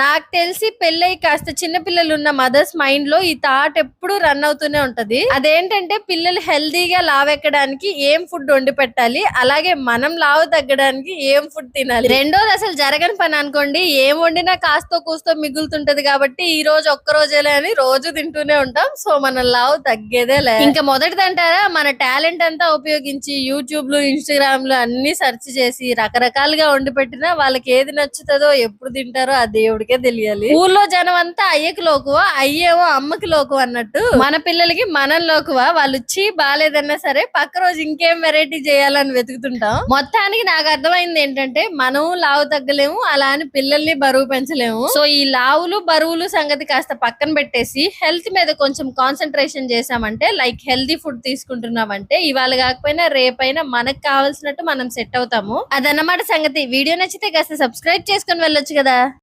నాకు తెలిసి పెళ్ళై కాస్త చిన్న పిల్లలు ఉన్న మదర్స్ మైండ్లో ఈ థాట్ ఎప్పుడు రన్ అవుతూనే ఉంటది. అదేంటంటే పిల్లలు హెల్దీగా లావెక్కడానికి ఏం ఫుడ్ వండి పెట్టాలి అలాగే మనం లావు తగ్గడానికి ఏం ఫుడ్ తినాలి. రెండోది అసలు జరగని పని అనుకోండి ఏం వండినా కాస్తో కూస్తో మిగులుతుంటది కాబట్టి ఈ రోజు ఒక్క రోజేలే అని రోజు తింటూనే ఉంటాం. సో మన లావు తగ్గేదే లే. ఇంకా మొదటిదంటారా మన టాలెంట్ అంతా ఉపయోగించి యూట్యూబ్లో ఇన్స్టాగ్రామ్లో అన్ని సెర్చ్ చేసి రకరకాలుగా వండి పెట్టినా వాళ్ళకి ఏది నచ్చుతుందో ఎప్పుడు తింటారో ఆ దేవుడికి తెలియాలి. ఊర్లో జనం అంతా అయ్యకి లోకువ అయ్యేవో అమ్మకి లోకువ అన్నట్టు మన పిల్లలకి మనం లోకువ? వాళ్ళు వచ్చి బాగాలేదన్నా సరే పక్క రోజు ఇంకేం వెరైటీ చేయాలని వెతుకుతుంటాం. మొత్తానికి నాకు అర్థమైంది ఏంటంటే మనం లావు తగ్గలేము అలా అని పిల్లల్ని బరువు పెంచలేము. సో ఈ లావులు బరువులు సంగతి కాస్త పక్కన పెట్టేసి హెల్త్ మీద కొంచెం కాన్సన్ట్రేషన్ చేసామంటే లైక్ హెల్తీ ఫుడ్ తీసుకుంటున్నామంటే ఇవాళ కాకపోయినా రేపైనా మనకు కావాల్సినట్టు మనం సెట్ అవుతాము. అదన్నమాట సంగతి. వీడియో నచ్చితే కాస్త సబ్స్క్రైబ్ చేసుకొని వెళ్ళొచ్చు కదా.